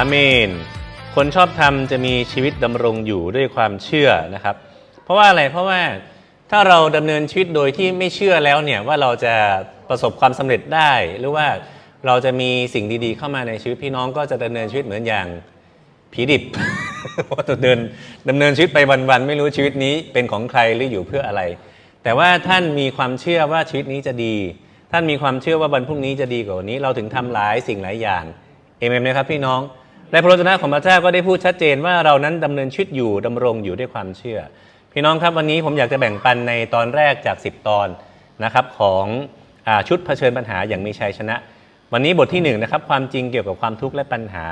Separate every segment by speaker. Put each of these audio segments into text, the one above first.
Speaker 1: อาเมน คนชอบทำจะมีชีวิตดำรงอยู่ด้วยความเชื่อนะครับ เพราะว่าอะไรเพราะว่าถ้าเราดำเนินชีวิตโดยที่ไม่เชื่อแล้วเนี่ยว่าเราจะประสบความสำเร็จได้ หรือว่าเราจะมีสิ่งดีๆ เข้ามาในชีวิตพี่น้องก็จะดำเนินชีวิตเหมือนอย่างผีดิบว่าจะเดินดำเนินชีวิตไปวันๆไม่รู้ชีวิตนี้เป็นของใครหรืออยู่เพื่ออะไร แต่ว่าท่านมีความเชื่อว่าชีวิตนี้จะดี ท่านมีความเชื่อว่าวันพรุ่งนี้จะดีกว่าวันนี้ เราถึงทำหลายสิ่งหลายอย่างเอเมนไหมครับพี่น้อง และพระวจนะของพระเจ้าก็ได้พูดชัดเจนว่าเรานั้นดำเนินชีวิตอยู่ดำรงอยู่ด้วยความเชื่อ พี่น้องครับวันนี้ผมอยากจะแบ่งปันในตอนแรกจาก 10 ตอนนะครับของอชุดเผชิญปัญหาอย่างมีชัยชนะ วันนี้บทที่หนึ่งนะครับความจริงเกี่ยวกับความทุกข์และปัญหา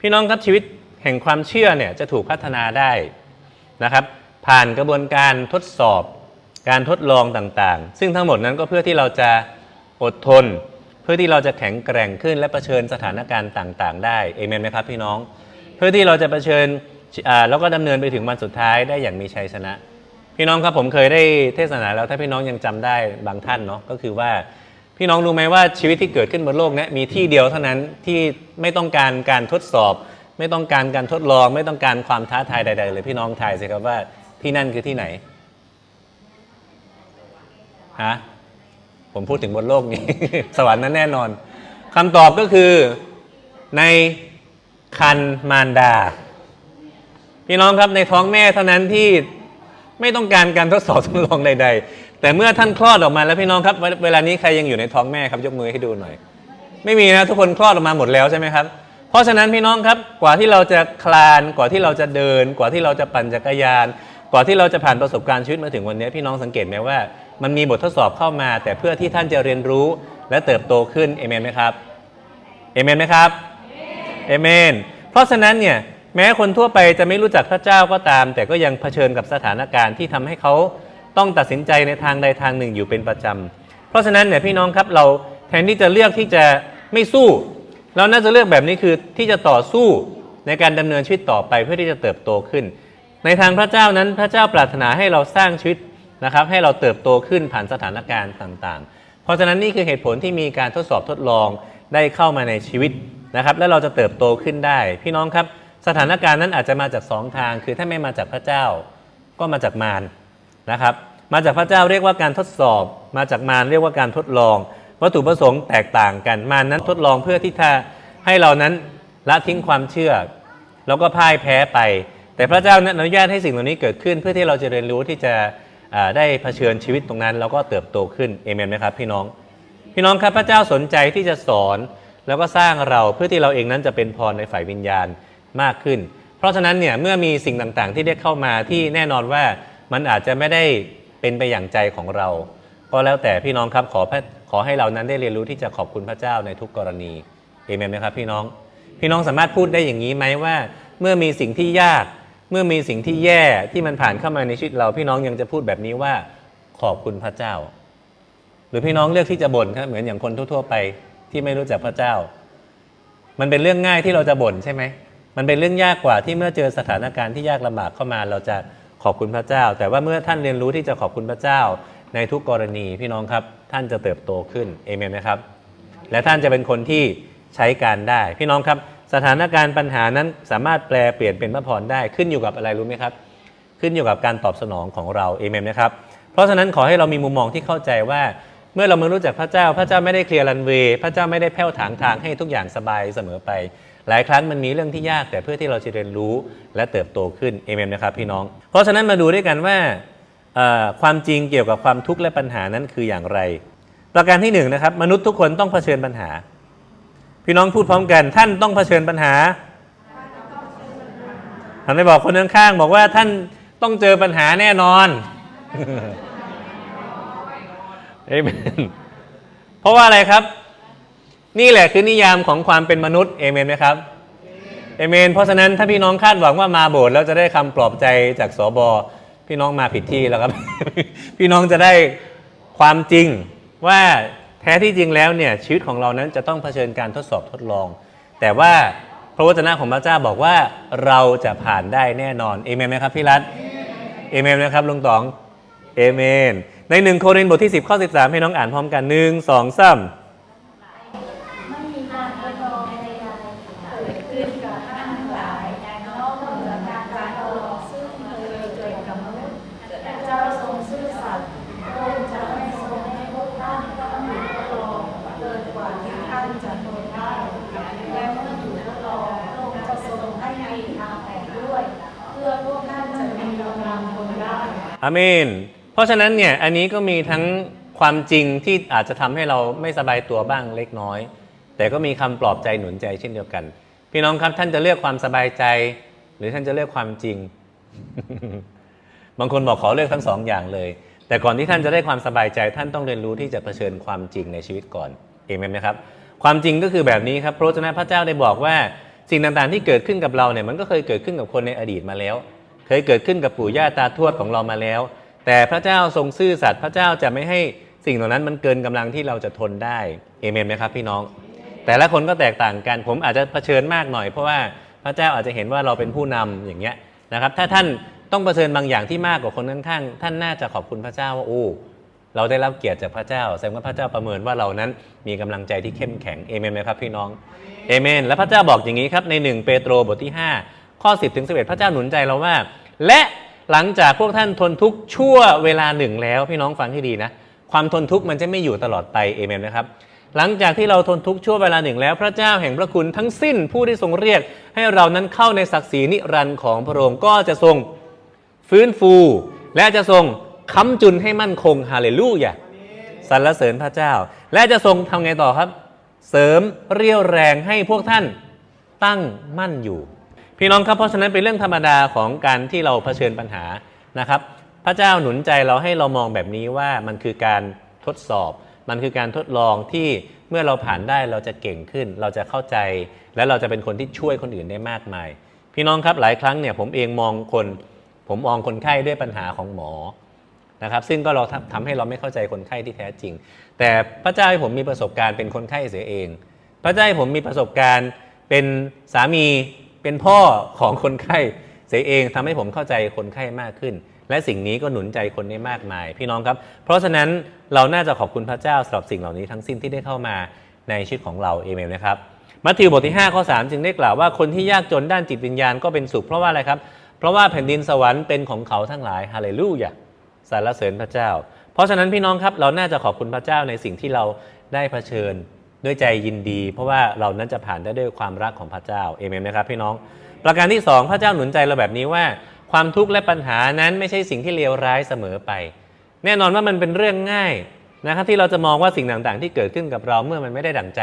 Speaker 1: พี่น้องครับชีวิตแห่งความเชื่อเนี่ยจะถูกพัฒนาได้นะครับ ผ่านกระบวนการทดสอบ การทดลองต่างๆ ซึ่งทั้งหมดนั้นก็เพื่อที่เราจะอดทน เพื่อที่เราจะแข็งแกร่งขึ้นและะเผชิญสถานการณ์ต่าง ๆ ได้เอเมนไหมครับพี่น้อง เพื่อที่เราจะะเผชิญแล้วก็ดำเนินไปถึงวันสุดท้ายได้อย่างมีชัยชนะ พี่น้องครับผมเคยได้เทศนาแล้วถ้าพี่น้องยังจำได้บางท่านเนาะก็คือว่าพี่น้องรู้ไหมว่าชีวิตที่เกิดขึ้นบนโลกนี้มีที่เดียวเท่านั้นที่ไม่ต้องการการทดสอบ ไม่ต้องการการทดลอง ไม่ต้องการความท้าทายใด ๆ เลยพี่น้องทายสิครับว่าที่นั่นคือที่ไหนฮะ ผมพูดถึงบนโลกนี้ สวรรค์นั้นแน่นอนคำตอบก็คือในคันมารดา พี่น้องครับในท้องแม่เท่านั้นที่ไม่ต้องการการทดสอบทดลองใด ๆ แต่เมื่อท่านคลอดออกมาแล้วพี่น้องครับเวเวลานี้ใครยังอยู่ในท้องแม่ครับยกมือให้ดูหน่อย ไม่มีนะทุกคนคลอดออกมาหมดแล้วใช่ไหมครับ เพราะฉะนั้นพี่น้องครับกว่าที่เราจะคลานกว่าที่เราจะเดิน กว่าที่เราจะปั่นจักรยาน กว่าที่เราจะผ่านประสบการณ์ชีวิตมาถึงวันนี้ พี่น้องสังเกตไหมว่า มันมีบททดสอบเข้ามา แต่เพื่อที่ท่านจะเรียนรู้และเติบโตขึ้นเอเมนไหมครับเอเมนไหมครับเอเมนเพราะฉะนั้นเนี่ยแม้คนทั่วไปจะไม่รู้จักพระเจ้าก็ตาม แต่ก็ยังเผชิญกับสถานการณ์ที่ทำให้เขาต้องตัดสินใจในทางใดทางหนึ่งอยู่เป็นประจำเพราะฉะนั้นเนี่ยพี่น้องครับเราแทนที่จะเลือกที่จะไม่สู้ เราน่าจะเลือกแบบนี้คือที่จะต่อสู้ในการดำเนินชีวิตต่อไปเพื่อที่จะเติบโตขึ้น ในทางพระเจ้านั้นพระเจ้าปรารถนาให้เราสร้างชีวิต นะครับให้เราเติบโตขึ้นผ่านสถานการณ์ต่างๆ เพราะฉะนั้นนี่คือเหตุผลที่มีการทดสอบทดลองได้เข้ามาในชีวิตนะครับ และเราจะเติบโตขึ้นได้ พี่น้องครับสถานการณ์นั้นอาจจะมาจากสองทาง คือถ้าไม่มาจากพระเจ้า ก็มาจากมารนะครับ มาจากพระเจ้าเรียกว่าการทดสอบ มาจากมารเรียกว่าการทดลอง วัตถุประสงค์แตกต่างกันมารนั้นทดลองเพื่อที่จะให้เรานั้นละทิ้งความเชื่อ แล้วก็พ่ายแพ้ไป แต่พระเจ้านั้นอนุญาตให้สิ่งเหล่านี้เกิดขึ้น เพื่อที่เราจะเรียนรู้ที่จะ ได้เผชิญชีวิตตรงนั้น แล้วก็เติบโตขึ้นเอเมนไหมครับพี่น้อง พี่น้องครับพระเจ้าสนใจที่จะสอนแล้วก็สร้างเราเพื่อที่เราเองนั้นจะเป็นพรในฝ่ายวิญญาณมากขึ้น เพราะฉะนั้นเนี่ยเมื่อมีสิ่งต่างๆ ที่ได้เข้ามาที่แน่นอนว่ามันอาจจะไม่ได้เป็นไปอย่างใจของเรา ก็แล้วแต่พี่น้องครับขอขอให้เรานั้นได้เรียนรู้ที่จะขอบคุณพระเจ้าในทุกกรณีเอเมนไหมครับพี่น้อง พี่น้องสามารถพูดได้อย่างนี้ไหมว่า เมื่อมีสิ่งที่ยาก เมื่อมีสิ่งที่แย่ที่มันผ่านเข้ามาในชีวิตเรา พี่น้องยังจะพูดแบบนี้ว่าขอบคุณพระเจ้า หรือพี่น้องเลือกที่จะบ่นครับเหมือนอย่างคนทั่ว ๆ ไปที่ไม่รู้จักพระเจ้า มันเป็นเรื่องง่ายที่เราจะบ่นใช่ไหมมันเป็นเรื่องยากกว่าที่เมื่อเจอสถานการณ์ที่ยากลำบากเข้ามา เราจะขอบคุณพระเจ้า แต่ว่าเมื่อท่านเรียนรู้ที่จะขอบคุณพระเจ้า ในทุกกรณีพี่น้องครับ ท่านจะเติบโตขึ้นเอเมนไหมครับ และท่านจะเป็นคนที่ใช้การได้ พี่น้องครับ สถานการณ์ปัญหานั้นสามารถแปลเปลี่ยนเป็นพระพรได้ขึ้นอยู่กับอะไรรู้ไหมครับ ขึ้นอยู่กับการตอบสนองของเราเอเมนนะครับ เพราะฉะนั้นขอให้เรามีมุมมองที่เข้าใจว่า เมื่อเรามารู้จักพระเจ้า พระเจ้าไม่ได้เคลียร์รันเวย์พระเจ้าไม่ได้แผ่วถางทางให้ทุกอย่างสบายเสมอไป หลายครั้งมันมีเรื่องที่ยากแต่เพื่อที่เราจะเรียนรู้และเติบโตขึ้นเอเมนนะครับพี่น้อง เพราะฉะนั้นมาดูด้วยกันว่าความจริงเกี่ยวกับความทุกข์และปัญหานั้นคืออย่างไร ประการที่หนึ่งนะครับมนุษย์ทุกคนต้องเผชิญปัญหา พี่น้องพูดพร้อมกัน ท่านต้องเผชิญปัญหาหันไปบอกคนข้างๆบอกว่าท่านต้องเจอปัญหาแน่นอนเอเมนเพราะว่าอะไรครับ นี่แหละคือนิยามของความเป็นมนุษย์เอเมนไหมครับเอเมน เพราะฉะนั้นถ้าพี่น้องคาดหวังว่ามาโบสถ์แล้วจะได้คำปลอบใจจากสบพี่น้องมาผิดที่แล้วครับ พี่น้องจะได้ความจริงว่า แท้ที่จริงแล้วเนี่ยชีวิตของเรานั้นจะต้องเผชิญการทดสอบทดลอง แต่ว่าพระวจนะของพระเจ้าบอกว่าเราจะผ่านได้แน่นอนเอเมนไหมครับพี่รัตเอเมนนะครับลุงต๋องเอเมนในหนึ่งโครินธ์บทที่ 10 ข้อ 13 ให้น้องอ่านพร้อมกันหนึ่งสองสาม
Speaker 2: ไม่มีการทดลองใดๆเกิดขึ้นกับ
Speaker 1: อาเมน เพราะฉะนั้นเนี่ยอันนี้ก็มีทั้งความจริงที่อาจจะทำให้เราไม่สบายตัวบ้างเล็กน้อย แต่ก็มีคำปลอบใจหนุนใจเช่นเดียวกัน พี่น้องครับท่านจะเลือกความสบายใจ หรือท่านจะเลือกความจริง บางคนบอกขอเลือกทั้งสองอย่างเลย แต่ก่อนที่ท่านจะได้ความสบายใจ ท่านต้องเรียนรู้ที่จะเผชิญความจริงในชีวิตก่อนเอเมไหมครับ ความจริงก็คือแบบนี้ครับพระเจ้าพระเจ้าได้บอกว่าสิ่งต่างๆที่เกิดขึ้นกับเราเนี่ยมันก็เคยเกิดขึ้นกับคนในอดีตมาแล้ว เคยเกิดขึ้นกับปู่ย่าตาทวดของเรามาแล้ว แต่พระเจ้าทรงซื่อสัตย์พระเจ้าจะไม่ให้สิ่งเหล่านั้นมันเกินกำลังที่เราจะทนได้เอเมนไหมครับพี่น้อง แต่ละคนก็แตกต่างกัน ผมอาจจะเผชิญมากหน่อยเพราะว่าพระเจ้าอาจจะเห็นว่าเราเป็นผู้นำอย่างเงี้ยนะครับ ถ้าท่านต้องเผชิญบางอย่างที่มากกว่าคนข้างๆท่านน่าจะขอบคุณพระเจ้าว่าโอ้เราได้รับเกียรติจากพระเจ้าแสดงว่าพระเจ้าประเมินว่าเรานั้นมีกำลังใจที่เข้มแข็งเอเมนไหมครับพี่น้องเอเมน และพระเจ้าบอกอย่างนี้ครับใน 1 เปโตรบทที่ 5 ข้อ 10ถึง11 พระเจ้าหนุนใจเราว่า และหลังจากพวกท่านทนทุกข์ชั่วเวลาหนึ่งแล้วพี่น้องฟังให้ดีนะ ความทนทุกข์มันจะไม่อยู่ตลอดไปเอเมนนะครับหลังจากที่เราทนทุกข์ชั่วเวลาหนึ่งแล้วพระเจ้าแห่งพระคุณทั้งสิ้นผู้ที่ทรงเรียก ให้เรานั้นเข้าในศักดิ์ศรีนิรันดร์ของพระองค์ก็จะทรงฟื้นฟู และจะทรงค้ำจุนให้มั่นคงฮาเลลูยาสรรเสริญพระเจ้า และจะทรงทำไงต่อครับ เสริมเรียวแรงให้พวกท่านตั้งมั่นอยู่ พี่น้องครับเพราะฉะนั้นเป็นเรื่องธรรมดาของการที่เราเผชิญปัญหานะครับ พระเจ้าหนุนใจเราให้เรามองแบบนี้ว่ามันคือการทดสอบ มันคือการทดลองที่เมื่อเราผ่านได้เราจะเก่งขึ้น เราจะเข้าใจ และเราจะเป็นคนที่ช่วยคนอื่นได้มากมาย พี่น้องครับหลายครั้งเนี่ยผมเองมองคน ผมมองคนไข้ด้วยปัญหาของหมอนะครับซึ่งก็เราทำให้เราไม่เข้าใจคนไข้ที่แท้จริง แต่พระเจ้าให้ผมมีประสบการณ์เป็นคนไข้เสียเอง พระเจ้าให้ผมมีประสบการณ์เป็นสามี เป็นพ่อของคนไข้เสียเองทำให้ผมเข้าใจคนไข้มากขึ้น และสิ่งนี้ก็หนุนใจคนได้มากมาย พี่น้องครับ เพราะฉะนั้นเราน่าจะขอบคุณพระเจ้าสำหรับสิ่งเหล่านี้ทั้งสิ้นที่ได้เข้ามาในชีวิตของเราเอเมนนะครับมัทธิวบทที่5ข้อ3จึงได้กล่าวว่าคนที่ยากจนด้านจิตวิญญาณก็เป็นสุขเพราะว่าอะไรครับ เพราะว่าแผ่นดินสวรรค์เป็นของเขาทั้งหลายฮาเลลูยาสรรเสริญพระเจ้า เพราะฉะนั้นพี่น้องครับเราน่าจะขอบคุณพระเจ้าในสิ่งที่เราได้เผชิญ ด้วยใจยินดี เพราะว่าเรานั้นจะผ่านได้ด้วยความรักของพระเจ้าเอเมนนะครับพี่น้อง ประการที่ 2 พระเจ้าหนุนใจเราแบบนี้ว่า ความทุกข์และปัญหานั้นไม่ใช่สิ่งที่เลวร้ายเสมอไป แน่นอนว่ามันเป็นเรื่องง่ายนะครับที่เราจะมองว่าสิ่งต่างๆ ที่เกิดขึ้นกับเราเมื่อมันไม่ได้ดั่งใจ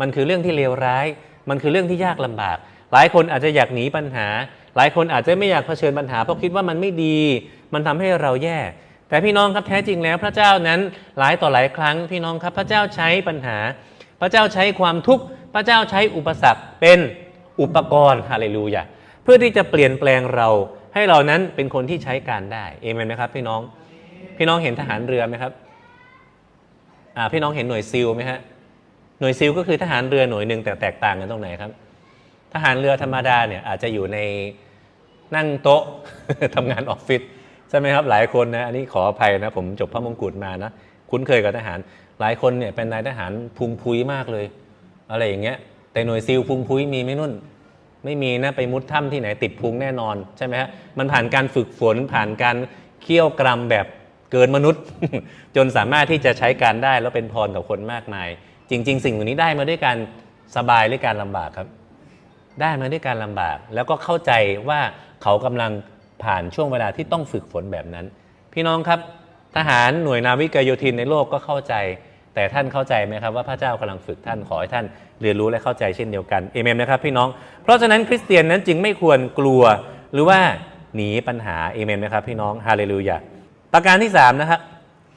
Speaker 1: มันคือเรื่องที่เลวร้าย มันคือเรื่องที่ยากลำบาก หลายคนอาจจะอยากหนีปัญหา หลายคนอาจจะไม่อยากเผชิญปัญหาเพราะคิดว่ามันไม่ดี มันทำให้เราแย่ แต่พี่น้องครับแท้จริงแล้วพระเจ้านั้นหลายต่อหลายครั้งพี่น้องครับพระเจ้าใช้ปัญหา พระเจ้าใช้ความทุกข์ พระเจ้าใช้อุปสรรคเป็นอุปกรณ์ฮาเลลูยาเพื่อที่จะเปลี่ยนแปลงเรา ให้เรานั้นเป็นคนที่ใช้การได้เอเมนไหมครับพี่น้อง พี่น้องเห็นทหารเรือไหมครับพี่น้องเห็นหน่วยซิลไหมฮะหน่วยซิลก็คือทหารเรือหน่วยหนึ่งแต่แตกต่างกันตรงไหนครับ ทหารเรือธรรมดาเนี่ยอาจจะอยู่ในนั่งโต๊ะทำงานออฟฟิศใช่ไหมครับหลายคนนะอันนี้ขออภัยนะผมจบพระมงกุฎมานะ คุ้นเคยกับทหาร หลายคนเนี่ยเป็นนายทหารพุงพุยมากเลย อะไรอย่างเงี้ย แต่หน่วยซิลพุงพุยมีไหมนุ่น ไม่มีนะไปมุดถ้ำที่ไหนติดพุงแน่นอนใช่ไหมฮะมันผ่านการฝึกฝนผ่านการเคี่ยวกรำแบบเกินมนุษย์ จนสามารถที่จะใช้การได้แล้วเป็นพรกับคนมากมาย จริง ๆ สิ่งเหล่านี้ได้มาด้วยการสบายหรือการลำบากครับ ได้มาด้วยการลำบาก แล้วก็เข้าใจว่าเขากำลังผ่านช่วงเวลาที่ต้องฝึกฝนแบบนั้น พี่น้องครับ ทหารหน่วยนาวิกโยธินในโลกก็เข้าใจ แต่ท่านเข้าใจไหมครับว่าพระเจ้ากำลังฝึกท่านขอให้ท่านเรียนรู้และเข้าใจเช่นเดียวกันเอเมนนะครับพี่น้อง เพราะฉะนั้นคริสเตียนนั้นจึงไม่ควรกลัวหรือว่าหนีปัญหาเอเมนนะครับพี่น้องฮาเลลูยาประการที่3นะครับ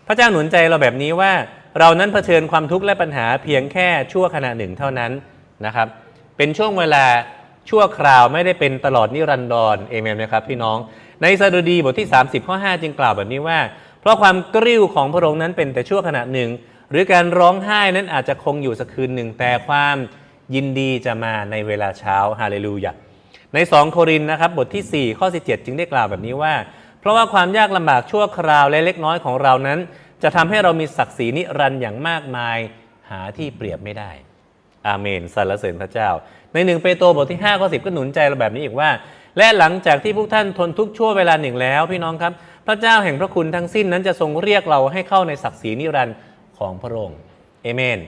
Speaker 1: พระเจ้าหนุนใจเราแบบนี้ว่าเรานั้นเผชิญความทุกข์และปัญหาเพียงแค่ชั่วขณะหนึ่งเท่านั้นนะครับ เป็นช่วงเวลาชั่วคราวไม่ได้เป็นตลอดนิรันดรเอเมนนะครับพี่น้อง ในสดุดีบทที่ 30 ข้อ 5 จึงกล่าวแบบนี้ว่า เพราะความกริ้วของพระองค์นั้นเป็นแต่ชั่วขณะหนึ่ง หรือการร้องไห้นั้นอาจจะคงอยู่สักคืนหนึ่ง แต่ความยินดีจะมาในเวลาเช้าฮาเลลูยาใน 2 โครินนะครับบทที่ 4 ข้อ 17 จึงได้กล่าวแบบนี้ว่า เพราะว่าความยากลำบากชั่วคราวและเล็กน้อยของเรานั้น จะทำให้เรามีศักดิ์ศรีนิรันดร์อย่างมากมายหาที่เปรียบไม่ได้ อาเมนสรรเสริญพระเจ้า ในหนึ่งเปโตรบทที่5ข้อ10 ก็หนุนใจเราแบบนี้อีกว่า และหลังจากที่พวกท่านทนทุกข์ชั่วเวลาหนึ่งแล้วพี่น้องครับ พระเจ้าแห่งพระคุณทั้งสิ้นนั้นจะทรงเรียกเราให้เข้าในศักดิ์ศรีนิรันดร์ของพระองค์เอเมน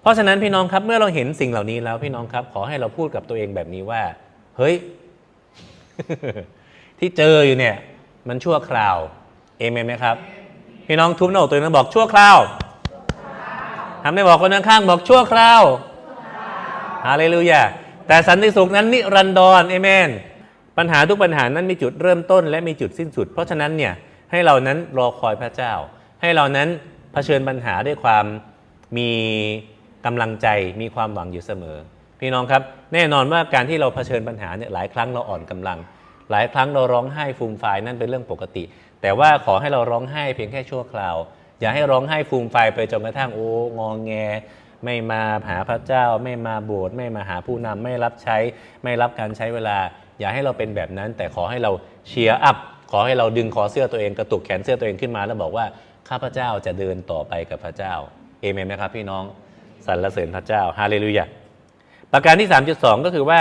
Speaker 1: เพราะฉะนั้นพี่น้องครับเมื่อเราเห็นสิ่งเหล่านี้แล้วพี่น้องครับขอให้เราพูดกับตัวเองแบบนี้ว่า เฮ้ย ที่เจออยู่เนี่ย มันชั่วคราวเอเมนไหมครับ พี่น้องทุบหน้าอกตัวเองบอกชั่วคราวทำให้บอกคนข้างๆบอกชั่วคราวฮาเลลูยาแต่สันติสุขนั้นนิรันดรเอเมน ปัญหาทุกปัญหานั้นมีจุดเริ่มต้นและมีจุดสิ้นสุด เพราะฉะนั้นเนี่ยให้เรานั้นรอคอยพระเจ้า ให้เรานั้นเผชิญปัญหาด้วยความมีกำลังใจมีความหวังอยู่เสมอ พี่น้องครับแน่นอนว่าการที่เราเผชิญปัญหาเนี่ยหลายครั้งเราอ่อนกำลัง หลายครั้งเราร้องไห้ฟูมฟายนั่นเป็นเรื่องปกติ แต่ว่าขอให้เราร้องไห้เพียงแค่ชั่วคราว อย่าให้ร้องไห้ฟูมฟายไปจนกระทั่งโอ้งองแงไม่มาหาพระเจ้า ไม่มาโบสถ์ไม่มาหาผู้นำไม่รับใช้ ไม่รับการใช้เวลา อย่าให้เราเป็นแบบนั้น แต่ขอให้เราเชียร์อัพขอให้เราดึงคอเสื้อตัวเองกระตุกแขนเสื้อตัวเองขึ้นมา แล้วบอกว่าข้าพเจ้าจะเดินต่อไปกับพระเจ้าเอเมนไหมครับพี่น้องสรรเสริญพระเจ้าฮาเลลูยาประการที่ 3.2 ก็คือว่า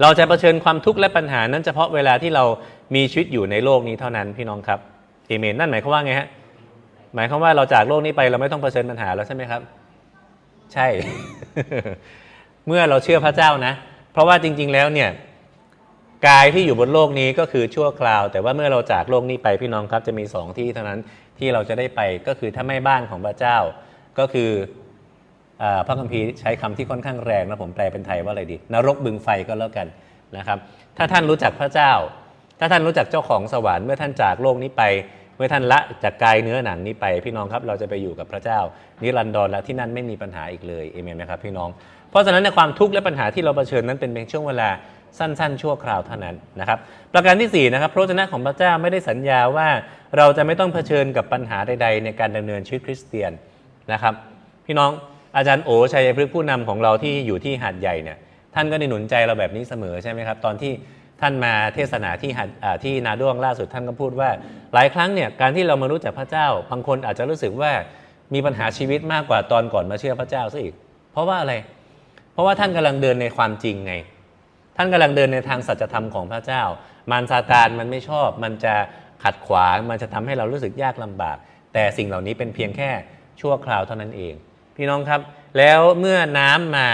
Speaker 1: เราจะเผชิญความทุกข์และปัญหานั้นเฉพาะเวลาที่เรามีชีวิตอยู่ในโลกนี้เท่านั้นพี่น้องครับเอเมนนั่นหมายความว่าไงฮะหมายความว่าเราจากโลกนี้ไปเราไม่ต้องเผชิญปัญหาแล้วใช่ไหมครับ ใช่ เมื่อเราเชื่อพระเจ้านะ เพราะว่าจริง ๆ แล้วเนี่ย กายที่อยู่บนโลกนี้ก็คือชั่วคราว แต่ว่าเมื่อเราจากโลกนี้ไปพี่น้องครับจะมีสองที่เท่านั้นที่เราจะได้ไปก็คือถ้าไม่บ้านของพระเจ้า ก็คืออพระคัมภีร์ใช้คำที่ค่อนข้างแรงนะผมแปลเป็นไทยว่าอะไรดี นรกบึงไฟก็แล้วกันนะครับถ้าท่านรู้จักพระเจ้า ถ้าท่านรู้จักเจ้าของสวรรค์เมื่อท่านจากโลกนี้ไป เมื่อท่านละจากกายเนื้อหนังนี้ไป พี่น้องครับเราจะไปอยู่กับพระเจ้า นิรันดรและที่นั่นไม่มีปัญหาอีกเลยเอเมนไหมครับพี่น้อง เพราะฉะนั้นในความทุกข์และปัญหาที่เราเผชิญนั้นเป็นเพียงช่วงเวลา สั้นๆ ชั่วคราวเท่านั้นนะครับ ประการที่ 4 นะครับพระวจนะของพระเจ้าไม่ได้สัญญาว่าเราจะไม่ต้องเผชิญกับปัญหาใด ๆ ในการดำเนินชีวิตคริสเตียนนะครับ พี่น้องอาจารย์โอชัยพฤกษ์ผู้นำของเราที่อยู่ที่หาดใหญ่เนี่ยท่านก็ได้หนุนใจเราแบบนี้เสมอใช่ไหมครับ ตอนที่ท่านมาเทศนาที่หาดที่นาด้วงล่าสุดท่านก็พูดว่า หลายครั้งเนี่ยการที่เรามารู้จักพระเจ้าบางคนอาจจะรู้สึกว่ามีปัญหาชีวิตมากกว่าตอนก่อนมาเชื่อพระเจ้าซะอีก เพราะว่าอะไร เพราะว่าท่านกำลังเดินในความจริงไง ท่านกำลังเดินในทางสัจธรรมของพระเจ้า มารซาตานมันไม่ชอบ มันจะขัดขวาง มันจะทำให้เรารู้สึกยากลำบาก แต่สิ่งเหล่านี้เป็นเพียงแค่ชั่วคราวเท่านั้นเอง พี่น้องครับ แล้วเมื่อน้ำมา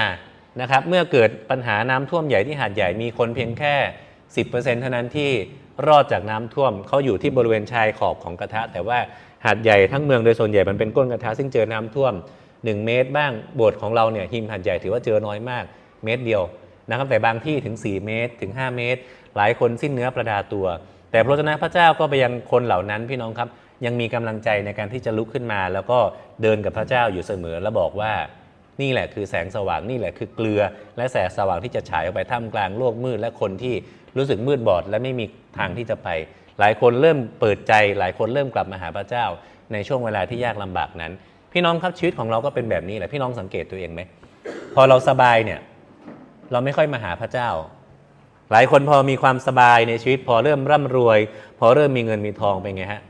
Speaker 1: นะครับ เมื่อเกิดปัญหาน้ำท่วมใหญ่ที่หาดใหญ่ มีคนเพียงแค่ 10%เท่านั้นที่รอดจากน้ำท่วม เขาอยู่ที่บริเวณชายขอบของกระทะ แต่ว่าหาดใหญ่ทั้งเมืองโดยส่วนใหญ่มันเป็นก้นกระทะซึ่งเจอน้ำท่วม 1 เมตรบ้าง โบสถ์ของเราเนี่ยหิมหาดใหญ่ถือว่าเจอน้อยมาก เมตรเดียว นะครับแต่บางที่ถึง 4 เมตรถึง 5 เมตร หลายคนสิ้นเนื้อประดาตัว แต่พระเจ้าพระเจ้าก็ไปยังคนเหล่านั้นพี่น้องครับยังมีกำลังใจในการที่จะลุกขึ้นมา แล้วก็เดินกับพระเจ้าอยู่เสมอ และบอกว่านี่แหละคือแสงสว่างนี่แหละคือเกลือ และแสงสว่างที่จะฉายออกไปท่ามกลางโลกมืด และคนที่รู้สึกมืดบอด และไม่มีทางที่จะไป หลายคนเริ่มเปิดใจ หลายคนเริ่มกลับมาหาพระเจ้า ในช่วงเวลาที่ยากลำบากนั้น พี่น้องครับชีวิตของเราก็เป็นแบบนี้แหละพี่น้องสังเกตตัวเองไหมพอเราสบายเนี่ย เราไม่ค่อยมาหาพระเจ้า หลายคนพอมีความสบายในชีวิต พอเริ่มร่ำรวย พอเริ่มมีเงินมีทองเป็นไงฮะ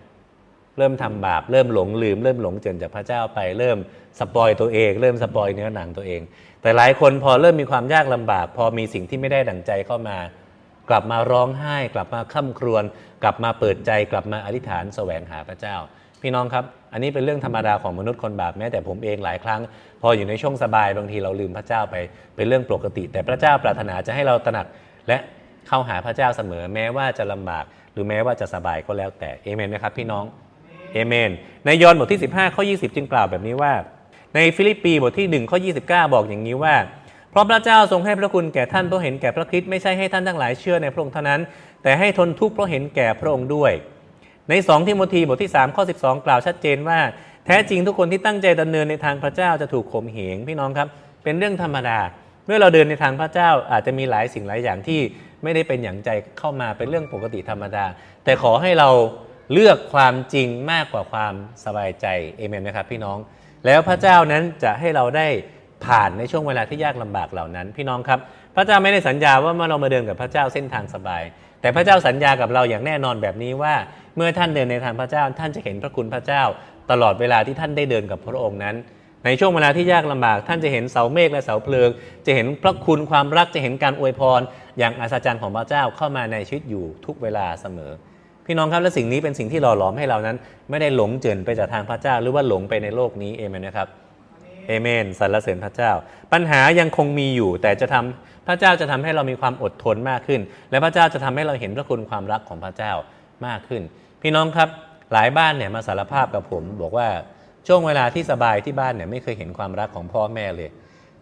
Speaker 1: เริ่มทำบาปเริ่มหลงลืม เริ่มหลงเจินจากพระเจ้าไป เริ่มสปอยตัวเอง เริ่มสปอยเนื้อหนังตัวเอง แต่หลายคนพอเริ่มมีความยากลำบาก พอมีสิ่งที่ไม่ได้ดั่งใจเข้ามา กลับมาร้องไห้ กลับมาค่ำครวญกลับมาเปิดใจ กลับมาอธิษฐานแสวงหาพระเจ้า พี่น้องครับ อันนี้เป็นเรื่องธรรมดาของมนุษย์คนบาปแม้แต่ผมเองหลายครั้ง พออยู่ในช่วงสบายบางทีเราลืมพระเจ้าไปเป็นเรื่องปกติ แต่พระเจ้าปรารถนาจะให้เราตระหนักและเข้าหาพระเจ้าเสมอ แม้ว่าจะลำบาก หรือแม้ว่าจะสบายก็แล้วแต่เอเมนไหมครับ พี่น้องเอเมน ในยอห์นบทที่ 15ข้อ20 จึงกล่าวแบบนี้ว่า ในฟิลิปปีบทที่1ข้อ29 บอกอย่างนี้ว่าเพราะพระเจ้าทรงให้พระคุณแก่ท่านเพราะเห็นแก่พระคริสต์ไม่ใช่ให้ท่านทั้งหลายเชื่อในพระองค์เท่านั้น แต่ให้ทนทุกข์เพราะเห็นแก่พระองค์ด้วย ใน2ทิโมธีบทที่3ข้อ12 กล่าวชัดเจนว่า แท้จริงทุกคนที่ตั้งใจดำเนินในทางพระเจ้าจะถูกข่มเหงพี่น้องครับ เป็นเรื่องธรรมดา เมื่อเราเดินในทางพระเจ้าอาจจะมีหลายสิ่งหลายอย่างที่ไม่ได้เป็นอย่างใจเข้ามาเป็นเรื่องปกติธรรมดา แต่ขอให้เราเลือกความจริงมากกว่าความสบายใจเอเมนไหมครับพี่น้อง แล้วพระเจ้านั้นจะให้เราได้ผ่านในช่วงเวลาที่ยากลำบากเหล่านั้น พี่น้องครับ พระเจ้าไม่ได้สัญญาว่าเมื่อเรามาเดินกับพระเจ้าเส้นทางสบาย แต่พระเจ้าสัญญากับเราอย่างแน่นอนแบบนี้ว่า เมื่อท่านเดินในทางพระเจ้า ท่านจะเห็นพระคุณพระเจ้า ตลอดเวลาที่ท่านได้เดินกับพระองค์นั้น ในช่วงเวลาที่ยากลำบาก ท่านจะเห็นเสาเมฆและเสาเพลิง จะเห็นพระคุณความรักจะเห็นการอวยพร อย่างอัศจรรย์ของพระเจ้าเข้ามาในชีวิตอยู่ทุกเวลาเสมอ พี่น้องครับและสิ่งนี้เป็นสิ่งที่หล่อหลอมให้เรานั้น ไม่ได้หลงเจินไปจากทางพระเจ้า หรือว่าหลงไปในโลกนี้เอเมนนะครับ เอเมนสรรเสริญพระเจ้า ปัญหายังคงมีอยู่ แต่จะทำพระเจ้าจะทำให้เรามีความอดทนมากขึ้น และพระเจ้าจะทำให้เราเห็นพระคุณความรักของพระเจ้ามากขึ้น พี่น้องครับหลายบ้านเนี่ยมาสารภาพกับผม บอกว่าช่วงเวลาที่สบายที่บ้านเนี่ยไม่เคยเห็นความรักของพ่อแม่เลย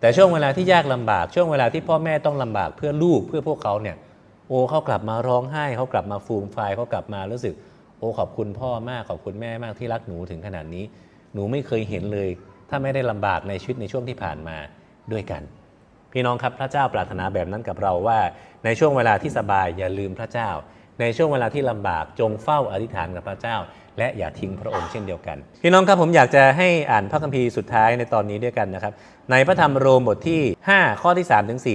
Speaker 1: แต่ช่วงเวลาที่ยากลำบาก ช่วงเวลาที่พ่อแม่ต้องลำบากเพื่อลูกเพื่อพวกเขาเนี่ยโอ้เขากลับมาร้องไห้เขากลับมาฟูมไฟเขากลับมารู้สึก โอ้ขอบคุณพ่อมากขอบคุณแม่มากที่รักหนูถึงขนาดนี้ หนูไม่เคยเห็นเลย ถ้าไม่ได้ลำบากในชีวิตในช่วงที่ผ่านมาด้วยกัน พี่น้องครับพระเจ้าปรารถนาแบบนั้นกับเราว่า ในช่วงเวลาที่สบายอย่าลืมพระเจ้า ในช่วงเวลาที่ลำบากจงเฝ้าอธิษฐานกับพระเจ้า และอย่าทิ้งพระองค์เช่นเดียวกัน พี่น้องครับผมอยากจะให้อ่านพระคัมภีร์สุดท้ายในตอนนี้ด้วยกันนะครับ ในพระธรรมโรมบทที่ 5 ข้อที่3ถึง4เ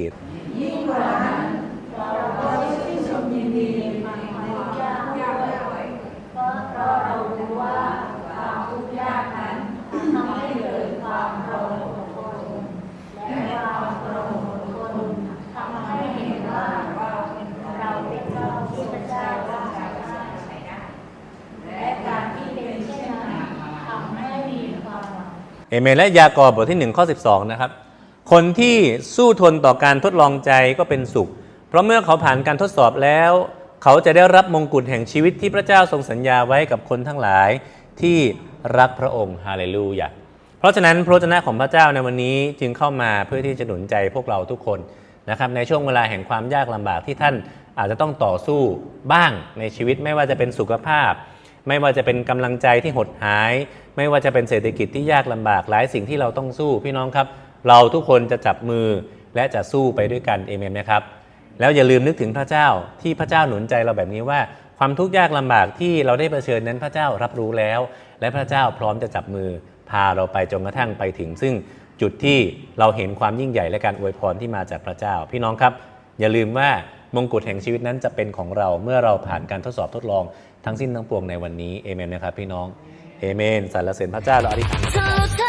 Speaker 1: อ เมนและยากอบบทที่1ข้อ12 นะครับ คนที่สู้ทนต่อการทดลองใจก็เป็นสุข เพราะเมื่อเขาผ่านการทดสอบแล้ว เขาจะได้รับมงกุฎแห่งชีวิตที่พระเจ้าทรงสัญญาไว้กับคนทั้งหลายที่รักพระองค์ฮาเลลูยาเพราะฉะนั้นพระวจนะของพระเจ้าในวันนี้จึงเข้ามาเพื่อที่จะหนุนใจพวกเราทุกคนนะครับในช่วงเวลาแห่งความยากลำบากที่ท่านอาจจะต้องต่อสู้บ้างในชีวิตไม่ว่าจะเป็นสุขภาพ ไม่ว่าจะเป็นกำลังใจที่หดหาย ไม่ว่าจะเป็นเศรษฐกิจที่ยากลำบากหลายสิ่งที่เราต้องสู้พี่น้องครับ เราทุกคนจะจับมือและจะสู้ไปด้วยกันเอเมนไหมครับ แล้วอย่าลืมนึกถึงพระเจ้าที่พระเจ้าหนุนใจเราแบบนี้ว่า ความทุกข์ยากลำบากที่เราได้เผชิญนั้นพระเจ้ารับรู้แล้ว และพระเจ้าพร้อมจะจับมือ พาเราไปจนกระทั่งไปถึง ซึ่งจุดที่เราเห็นความยิ่งใหญ่และการอวยพรที่มาจากพระเจ้า พี่น้องครับ อย่าลืมว่า มงกุฎแห่งชีวิตนั้นจะเป็นของเราเมื่อเราผ่านการทดสอบทดลองทั้งสิ้นทั้งปวงในวันนี้เอเมนนะครับพี่น้องเอเมนสรรเสริญพระเจ้าเราอธิษฐา
Speaker 2: น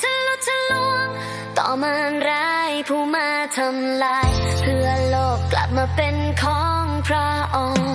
Speaker 2: ทะลุทะลวง ต่อมารร้ายผู้มาทำลาย เพื่อโลกกลับมาเป็นของพระองค์